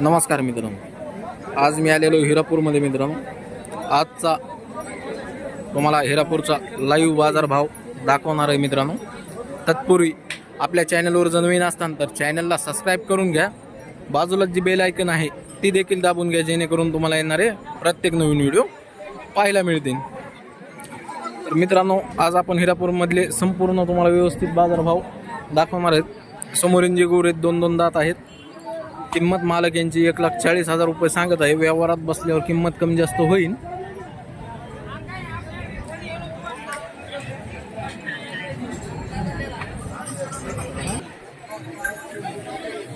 नमस्कार मित्रांनो. आज मी आलेलो हिरापूरमध्ये मित्रांनो. आजचा तुम्हाला हिरापूरचा लाईव्ह बाजारभाव दाखवणार आहे मित्रांनो. तत्पूर्वी आपल्या चॅनलवर जर नवीन असताना तर चॅनलला सबस्क्राईब करून घ्या. बाजूला जी बेल आयकन आहे ती देखील दाबून घ्या जेणेकरून तुम्हाला येणारे प्रत्येक नवीन व्हिडिओ पाहायला मिळतील. तर मित्रांनो आज आपण हिरापूरमधले संपूर्ण तुम्हाला व्यवस्थित बाजारभाव दाखवणार आहेत. समोरील जे गोर आहेत दोन दोन दात आहेत. किंमत मालक यांची एक लाख चाळीस हजार रुपये सांगत आहे. व्यवहारात बसल्यावर किंमत कमी जास्त होईल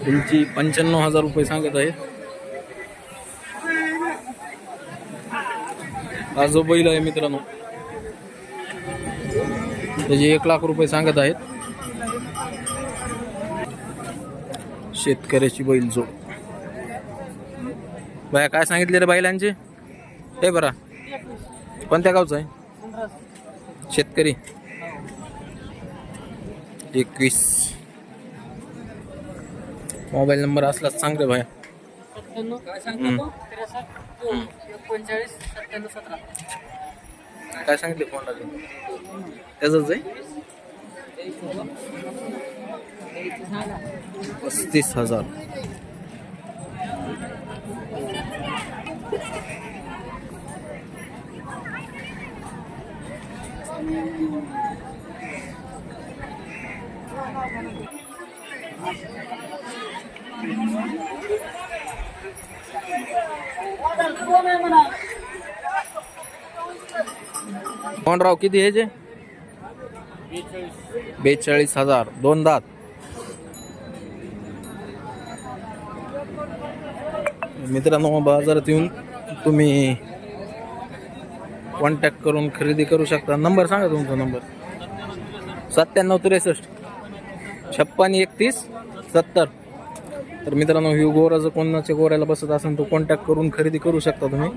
तुमची पंच्याण्णव हजार रुपये सांगत आहे हा जो बैल आहे मित्रांनो. त्याचे एक लाख रुपये सांगत आहेत. शेतकऱ्याची बैल जोड. बाया काय सांगितले रे बैलांचे? हे बरा. कोणत्या गावचं आहे? शेतकरी. एकवीस. मोबाईल नंबर असलाच सांग रे भाया काय सांगितले कोणाला? त्याच आहे? पस्तीस हजार। कोण राव किती ह्याचे बेचाळीस हजार. दोन दात. मित्रांनो बाजारात येऊन तुम्ही कॉन्टॅक्ट करून खरेदी करू शकता. नंबर सांगा तुमचा नंबर सत्त्याण्णव त्रेसष्ट. छप्पन एकतीस सत्तर. तर मित्रांनो ही गोरा जर कोणाच्या गोऱ्याला बसत असेल तो कॉन्टॅक्ट करून खरेदी करू शकता तुम्ही.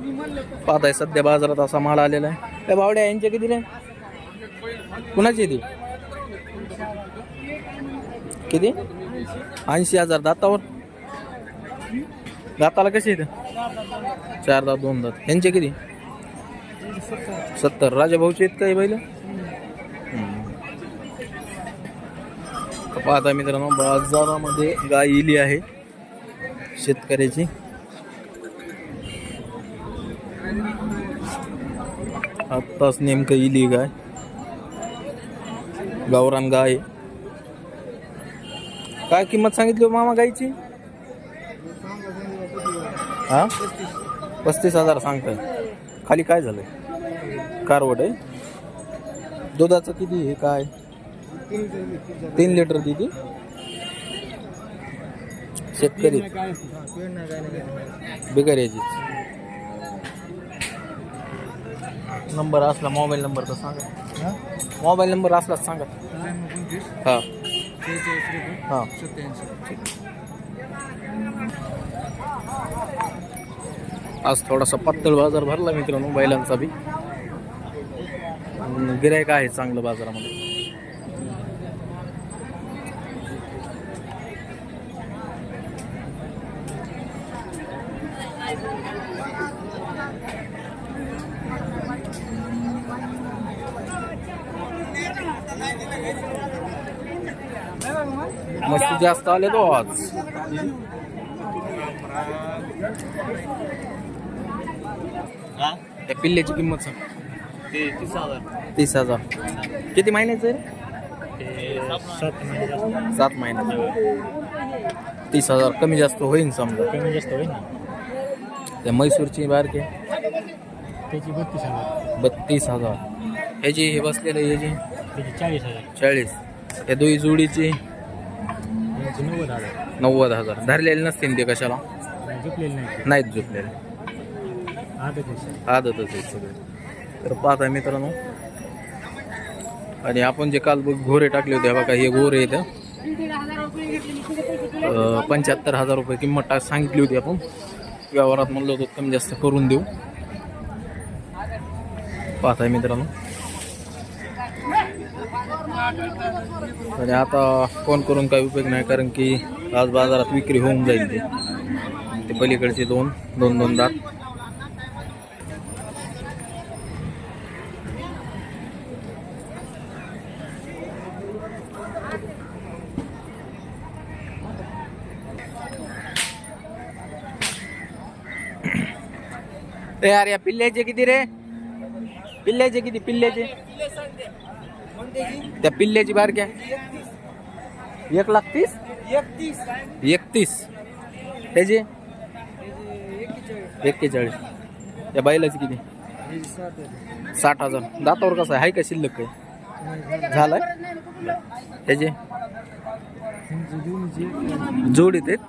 पाहताय सध्या बाजारात असा माल आलेला आहे. त्या बावड्या यांच्या किती नाही कुणाची ती? किती? ऐंशी हजार. दातावर? दाताला कसे येते चार दात दोन दात. यांचे किती? सत्तर. राजा भाऊचे आहेत काही बैल? पाहता मित्रांनो बाजारामध्ये गाय इली आहे. शेतकऱ्याची. आत्ताच नेमकं इली गाय. गावरान गाय. आहे. काय किंमत सांगितली हो मामा गाईची? हा? पस्तीस हजार सांगताय. खाली काय झालंय? कारवट आहे. दुधाचं किती हे काय? तीन लिटर किती? शेतकरी. बिगर याची नंबर असला मोबाईल नंबर तर सांगा. मोबाईल नंबर असलाच सांगा. हा. हा. आज थोडासा पातळ बाजार भरला मित्रांनो बैलांचा बी. गिरायक आहे चांगलं बाजारामध्ये. जास्त आले तो आज. त्या पिल्ल्याची किंमत सांग. ते तीस हजार. तीस हजार. किती महिन्याचं आहे ते सात महिने सात महिन्याचं तीस हजार कमी जास्त होईल समजा. कमी जास्त होईल ना त्या म्हैसूरची बारके? त्याची बत्तीस हजार. बत्तीस हजार. ह्याची हे बसलेलं ह्याची चाळीस हजार. चाळीस. या दोही जोडीची? नव्वद हजार. नव्वद हजार. धरलेले नसतील ते कशाला? झुकलेली नाही नाहीत झोपलेले. आता ते आदतच आहेत सगळे. तर पाहता मित्रांनो. आणि आपण जे काल बघ घोरे टाकले होते बघा हे घोरे आहेत. पंच्याहत्तर हजार रुपये किंमत टाक सांगितली होती आपण. व्यवहारात म्हणलं होतं कमी जास्त करून देऊ. पाहताय मित्रांनो. आणि आता फोन करून काही उपयोग नाही कारण की आज बाजारात विक्री होऊन जाईल ते. ते पलीकडचे दोन दोन दोन दात. यार या पिल्ल्याचे किती रे? पिल्ल्याचे किती? पिल्ल्याचे? त्या पिल्ल्याची बारक्या एक लाख तीस? एकतीस. त्याचे एक्केचाळीस. त्या बैलाची किती? साठ हजार. दातावर कसं आहे? का शिल्लक काय झालाय? त्याचे जोडीत आहेत?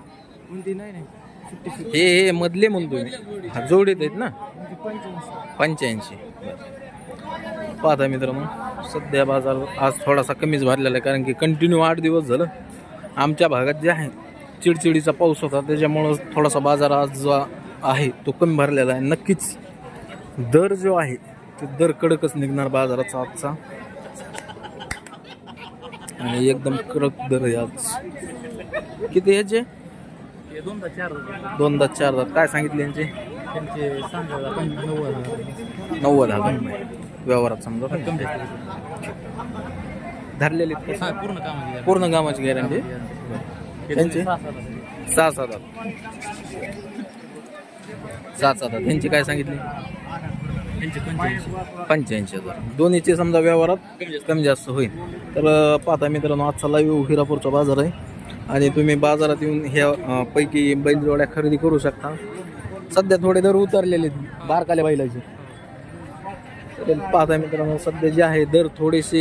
हे हे मधले म्हणतो मी. हा जोडीत आहेत ना? पंच्याऐंशी. पाहता मित्रांनो सध्या बाजार आज थोडासा कमीच भरलेला आहे कारण की कंटिन्यू आठ दिवस झालं. आमच्या भागात जे आहे चिडचिडीचा पाऊस होता त्याच्यामुळं थोडासा बाजार आज जो आहे तो कमी भरलेला आहे. नक्कीच दर जो आहे तो दर कडकच निघणार बाजाराचा आजचा. आणि एकदम कडक दर आहे आज. किती ह्याचे दोनदा चार दोनदा चारदा काय सांगितले यांचे? त्यांचे नव्वद हजार. व्यवहारात समजा. धरलेले पूर्ण कामाची पूर्ण कामाची गॅरंटी. त्यांचे? सहा सात सात सात त्यांची काय सांगितली? पंच्याऐंशी. हजार. दोन्हीचे समजा व्यवहारात कमी जास्त. होईल. तर पाहता मित्रांनो आजचा लाईव्ह हिरापूरचा बाजार आहे. आणि तुम्ही बाजारात येऊन ह्या पैकी बैलजोड्या खरेदी करू शकता. सध्या थोडे दर उतरलेले आहेत बारकाल्या बैलाचे. तर पाहता मित्रांनो सध्या जे आहे दर थोडेसे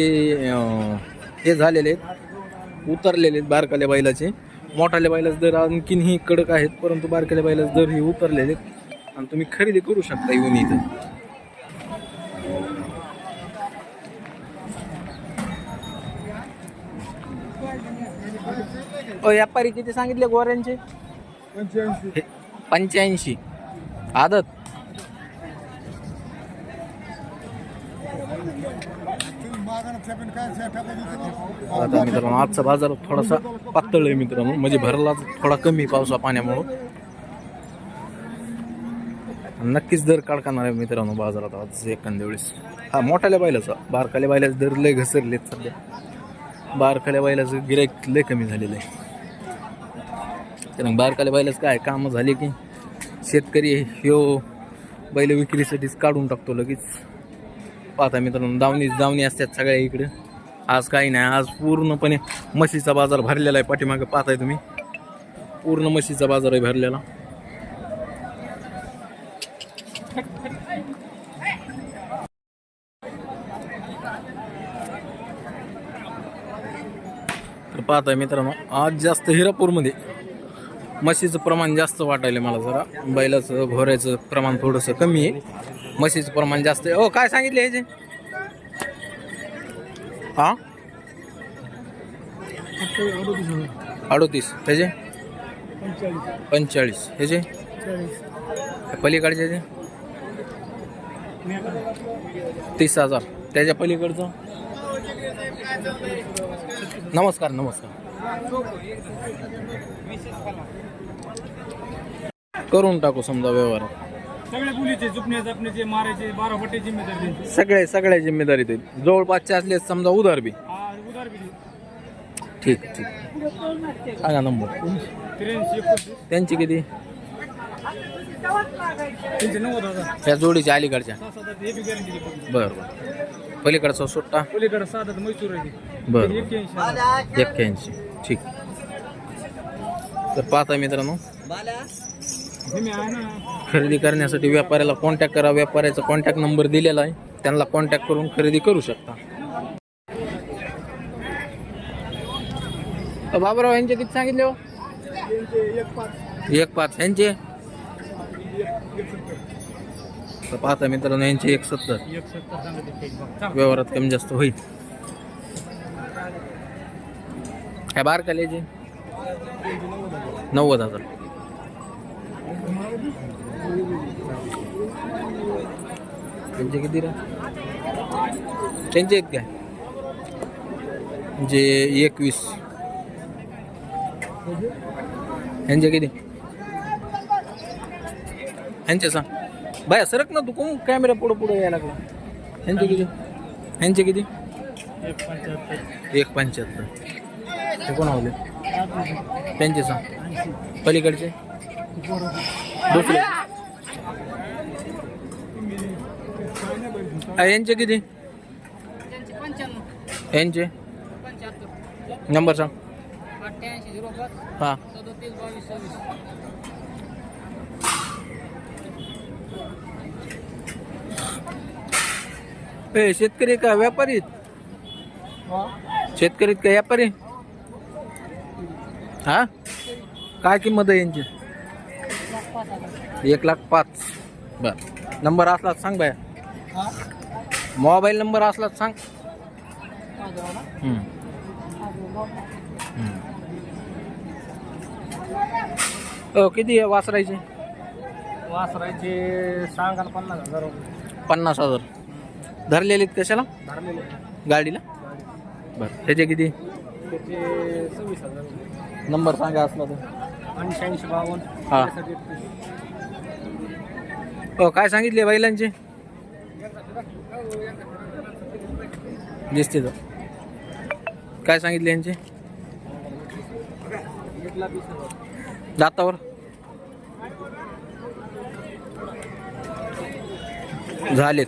हे झालेले आहेत. उतरलेले आहेत बारकाल्या बैलाचे. मोठाल्या बैलाचे दर आणखीनही कडक आहेत परंतु बारकाल्या बैलाचे दर हे उतरलेले आहेत. आणि तुम्ही खरेदी करू शकता येऊन इथं. व्यापारी किती सांगितले गोऱ्यांचे? पंच्याऐंशी. आदत? आता मित्रांनो आजचा बाजार थोडासा पातळ आहे मित्रांनो. म्हणजे भरला थोडा कमी पावसा पाण्यामुळं. नक्कीच दर काढणार आहे मित्रांनो बाजारात आज एखाद्या वेळेस. हा मोठ्याल्या बैलाचा. बारकाल्या बैलाचे दर लय घसरलेत सध्या. बारकाल्या बैलाचं गिराईक लय कमी झालेलं आहे. कारण बारकाल्या बैलाचं काय कामं झाली की शेतकरी ह्यो बैल विक्रीसाठीच काढून टाकतो लगेच. पाहता मित्रांनो दावणी दावणी असतात सगळ्या इकडे. आज काही नाही आज पूर्णपणे म्हशीचा बाजार भरलेला आहे पाठीमागे पाहताय तुम्ही. पूर्ण म्हशीचा बाजार आहे भरलेला. तर पाहताय मित्रांनो आज जास्त हिरापूरमध्ये म्हशीचं प्रमाण जास्त वाटायला मला जरा. बैलाचं घोऱ्याचं प्रमाण थोडंसं कमी आहे. म्हशीचं प्रमाण जास्त आहे. हो, काय सांगितले ह्याचे हा? अडोतीस. ह्याचे पंचेचाळीस. ह्याचे पलीकडचे तीस हजार. त्याच्या पलीकडचं? नमस्कार नमस्कार. करून टाकू समजा व्यवहार. सगळे बोलीचे चुकणे जपण्याचे मारायचे बारा फटे जिम्मेदार त्यांची. सगळे सगळ्या जिम्मेदारी ते. जवळपासचे असले समजा उधार बी. हा उदार बी. ठीक ठीक. सांगा नंबर. त्र्याऐंशी एकोणतीस. त्यांची किती? त्यांचे नव्वद हजार. त्या जोडीच्या अलीकडच्या. सहा सात आठ हे बी गॅरंटी देतो बरं बरं. पलीकडचा सुट्टा? पलीकडे सात आठ मैसूर आहे ती. बरं एक्क्याऐंशी. हजार. एक्क्याऐंशी. ठीक. तर पाहता मित्रांनो खरेदी करण्यासाठी व्यापाऱ्याला कॉन्टॅक्ट करा. व्यापाऱ्याचा कॉन्टॅक्ट नंबर दिलेला आहे. त्यांना कॉन्टॅक्ट करून खरेदी करू शकता. अ, बाबराव यांचे किती सांगितले हो? एक पाच. यांचे? तर पाहता मित्रांनो यांचे एक सत्तर व्यवहारात कमी जास्त होईल. काय बार कालेचे नव्वद हजार. त्यांचे किती रा? त्यांचे आहेत काय? म्हणजे एकवीस. यांचे किती? ह्यांचे सांग बाया सरक ना तू कोण कॅमेरा पुढं पुढं यायला लागला? ह्यांचे किती? ह्यांचे किती? एक पंच्याहत्तर. एक पंच्याहत्तर ते कोण आवले त्यांचे सांग पलीकडचे? दुसरे. यांचे किती? यांचे? नंबर सांग. हां. ए शेतकरी का व्यापारी? आहेत? शेतकरी आहेत का व्यापारी? हा? काय किंमत आहे यांची? एक लाख पाच बर. नंबर असला सांग बाया. मोबाईल नंबर असला तर सांग. हम्म. हम्म. किती आहे वासरायचे? वासरायचे सांगाल पन्नास हजार रुपये. पन्नास हजार. धरलेले आहेत कशाला? धरलेले गाडीला? बरं. त्याचे किती? त्याचे सव्वीस हजार रुपये. नंबर सांगा असला तर. ऐंशी बावन्न. हा. त्रेसष्ट एकतीस. हो काय सांगितले बैलांचे? दिसते तर काय सांगितले यांचे? दातावर. झालेत.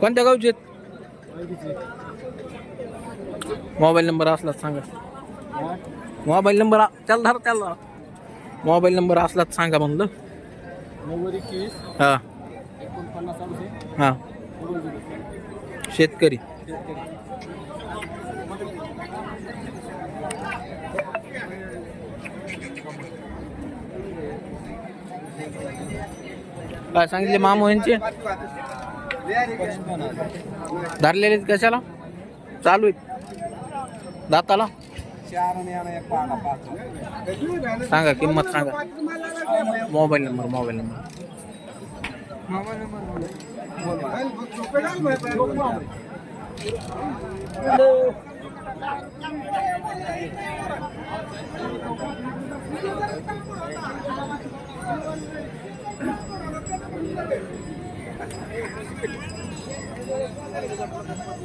कोणत्या गावचे आहेत. मोबाईल नंबर असला तर सांगा? मोबाईल नंबर त्याला धर त्याला मोबाईल नंबर असला तर सांगा म्हणलं. हां. हां. शेतकरी. काय सांगितले मामू यांचे? धरलेले आहेत कशाला? चालू आहेत. दाताला? सांगा किंमत सांगा किंमत सांगा. Mobile number mobile number.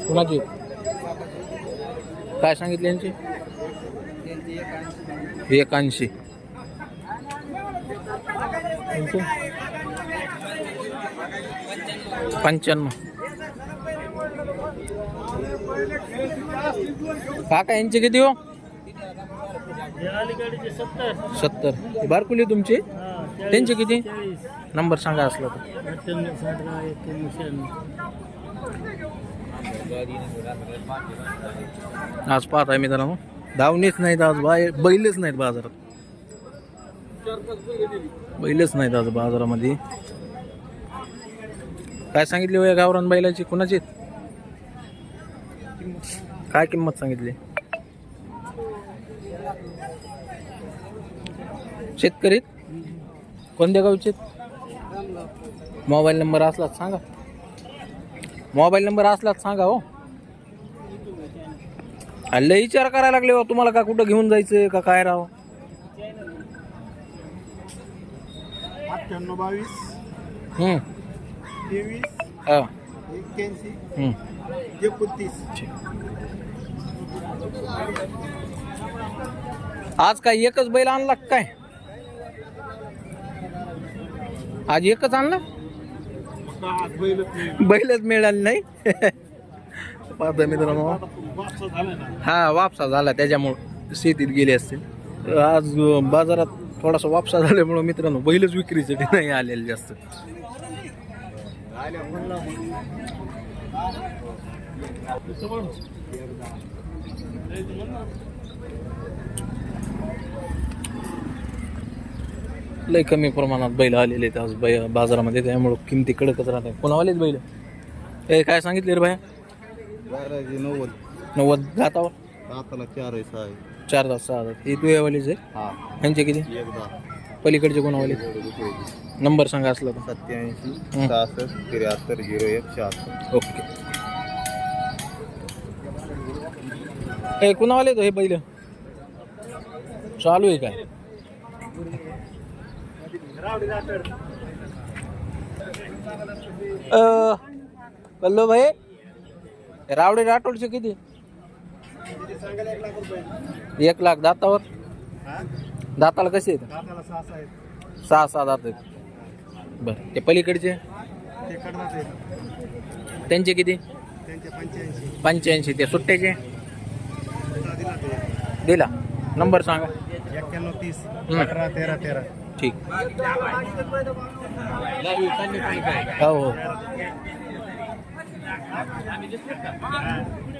कुणाची काय सांगितले यांची एकाऐंशी यांचे? पंच्याण्णव. काका यांचे किती हो? सत्तर. बारकुली तुमची? त्यांचे किती? नंबर सांगा असला तर. आज पाहत आहे मित्रांनो. धावणीच नाहीत आज बाय बैलच नाहीत बाजारात. बैलच नाहीत आज बाजारामध्ये. काय सांगितली हो या गावरान बैलाची? कुणाची? काय किंमत सांगितली? शेतकरी कोणत्या गावचे? मोबाईल नंबर असला तर सांगा. मोबाईल नंबर असला तर सांगा हो. हल्ले विचार करायला लागले हो तुम्हाला का कुठं घेऊन जायचं का काय राव? अठ्ठ्याण्णव बावीस. हम्म. तेवीस एक्क्याऐंशी हम्म. एकोणतीस आज काय एकच बैल आणला का काय? आज एकच आणला? बैलच मिळाली नाही. पाहता मित्रांनो. हा वापसा झाला त्याच्यामुळं. शेतीत गेले असतील. आज बाजारात थोडासा वापसा झाल्यामुळं मित्रांनो बैलच विक्रीसाठी नाही आलेले जास्त. लय कमी प्रमाणात बैल आलेले आहेत आज बै बाजारामध्ये त्यामुळं किमती कडकच राहते कोणावालेच बैल? ए काय सांगितले रे भाया? बाराशे नव्वद. नव्वद जातावर दाताला चार आहे सहा आहे. चार तास सहा तास हे तुझ्यावालीच आहे हा. यांचे किती? एक दहा पलीकडचे कोणावाले नंबर सांगा असला तर. सत्याऐंशी हं. सहासष्ट त्र्याहत्तर झिरो एक शहात्तर. ओके. ए कुणावाले तो हे बैल? चालू आहे काय? कल्लो भाई रावडे राठोडचे किती? एक लाख दातावर. दाताला कसे आहेत? सहा सहा दात आहेत. बरं ते पलीकडचे? त्यांचे किती? पंच्याऐंशी. ते सुट्ट्याचे? दिला नंबर सांगा. एक्क्याण्णव तीस. अठरा तेरा तेरा. ठीक. हो हो.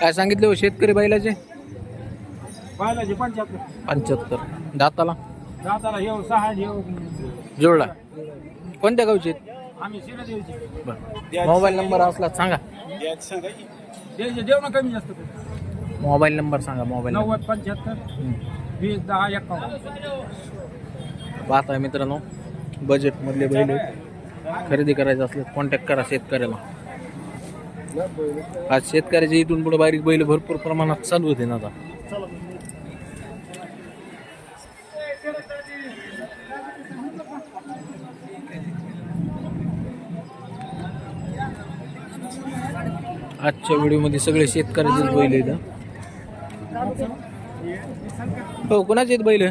काय सांगितले हो शेतकरी बैलाचे? पंच्याहत्तर. पंच्याहत्तर. दाताला? दाताला येऊ सहा येऊ जोडला. कोणत्या गावचे? आम्ही शिरा द्यायची बरं. मोबाईल नंबर असला तर सांगा द्यायचे देऊ ना कमी जास्त करू. मोबाईल नंबर सांगा मोबाईल नंबर. नव्वद पंच्याहत्तर वीस दहा एकावन्न. पाहताय मित्रांनो बजेटमधले बैल आहेत. खरेदी करायचं असलं कॉन्टॅक्ट करा शेतकऱ्याला. आज शेतकऱ्याच्या इथून पुढे बारीक बैल भरपूर प्रमाणात चालू होते ना आता. आजच्या व्हिडिओमध्ये सगळे शेतकऱ्याचेच बैल आहेत हो. कोणाचे आहेत बैल?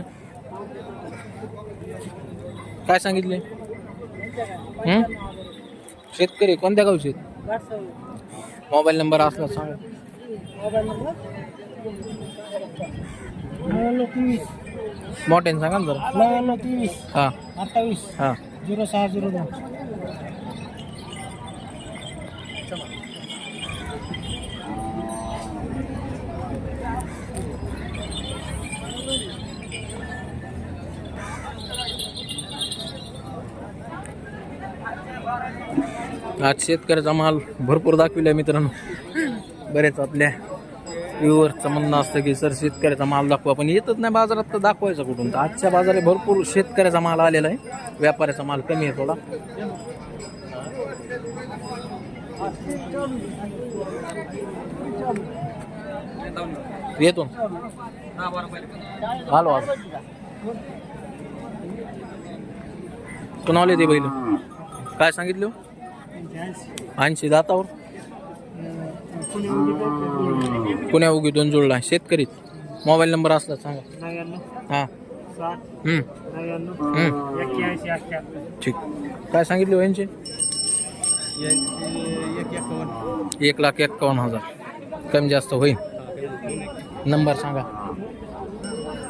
काय सांगितले? शेतकरी कोणत्या गावचे आहेत? मोबाईल नंबर असला तर सांगा. मोठ्याने सांगा ना जरा. नव्याण्णव तेवीस हां अठ्ठावीस हां झिरो सहा झिरो दोन. आज शेतकऱ्याचा माल भरपूर दाखविला मित्रांनो. बरेच आपल्या व्ह्युअरचं म्हणणं असतं की सर शेतकऱ्याचा माल दाखवा. पण येतच नाही बाजारात तर दाखवायचा कुठून? तर आजच्या बाजारात भरपूर शेतकऱ्याचा माल आलेला आहे. व्यापाऱ्याचा माल कमी आहे थोडा. येतो हॅलो आलो येते बैल? काय सांगितलं? ऐंशी दातावर? पुण्या उगी दोन जोडला. शेतकरी मोबाईल नंबर असला सांगा. हां. ठीक. काय सांगितले हो यांचे? एक लाख एक्कावन्न हजार. कमी जास्त होईल. नंबर सांगा.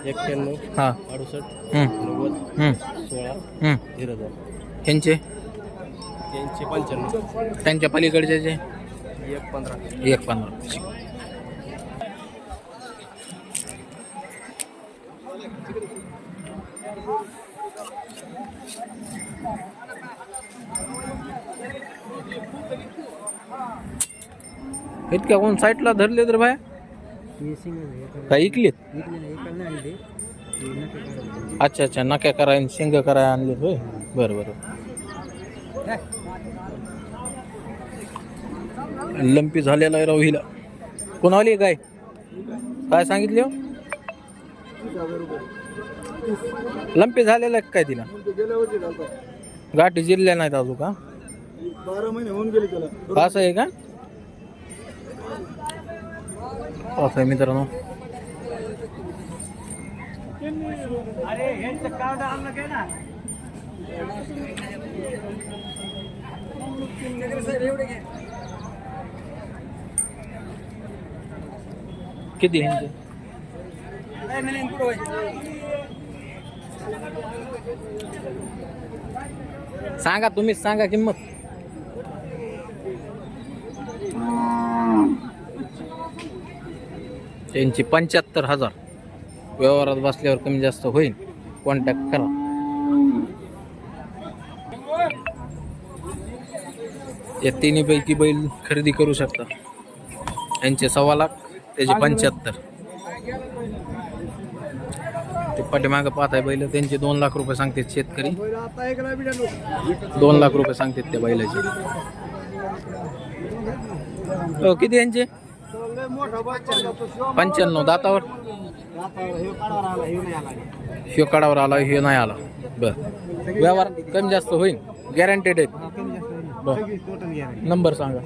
एक्क्याण्णव. हां. अडुसष्ट. हम्म, नव्वद. सोळा. झिरो दोन तीनशे पंच्याण्णव. त्यांच्या पलीकडचे जे? एक पंधरा. एक पंधरा. इतक्या कोण साईटला धरले तर बाय? काय ऐकलेत अच्छा अच्छा. नक्या कराय शेंग कराय आणले होय? बरं बरं. लंपी झालेला आहे राव हिला. कोणाली काय? काय सांगितले? हो? लंपी झालेला आहे काय तिला? गाठी जिरल्या नाहीत अजून का? बारा महिने होऊन गेले त्याला असं आहे का? असं आहे मित्रांनो अरे ह्यांचं कार्ड आणलं काय ना किती म्हणजे? सांगा तुम्हीच सांगा किंमत. त्यांची पंच्याहत्तर हजार. व्यवहारात बसल्यावर कमी जास्त होईल. कॉन्टॅक्ट करा. या तिन्हीपैकी बैल खरेदी करू शकता. यांचे सव्वा लाख. त्याचे पंच्याहत्तर. ते पाठीमागं पाहत आहे बैल त्यांचे दोन लाख रुपये सांगतात शेतकरी. दोन लाख रुपये सांगतात त्या बैलाचे. हो किती यांचे? पंच्याण्णव दातावर? ह्यो कडावर आला ह्यो नाही आला. बर. व्यवहार कमी जास्त होईल? गॅरंटेड आहेत. बर. नंबर सांगा.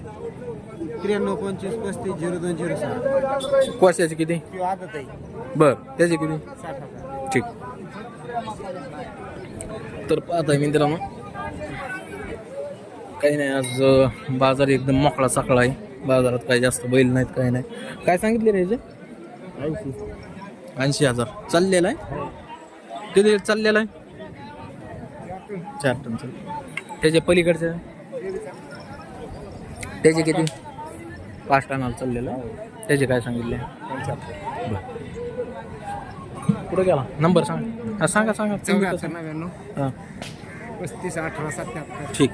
त्र्याण्णव पंचवीस पस्तीस झिरो दोन झिरो सहा कोशाचे किती? किंवा आदत आहे बर त्याचे किती? साठ हजार. ठीक. तर पाहताय मित्रांनो काही नाही आज अं, बाजार एकदम मोकळा साकळा आहे. बाजारात काही जास्त बैल नाहीत काही नाही. काय सांगितले रे ह्याचे ऐंशी. हजार. चाललेला आहे? किती चाललेला आहे? चार टन. चाल त्याचे पलीकडचे? त्याचे किती? पाच टनाला चाललेलं त्याचे काय सांगितले? बरं कुठे गेला? नंबर सांगा. हा सांगा सांगा. चौऱ्याहत्तर नव्याण्णव. हां. पस्तीस अठरा सत्याहत्तर. ठीक.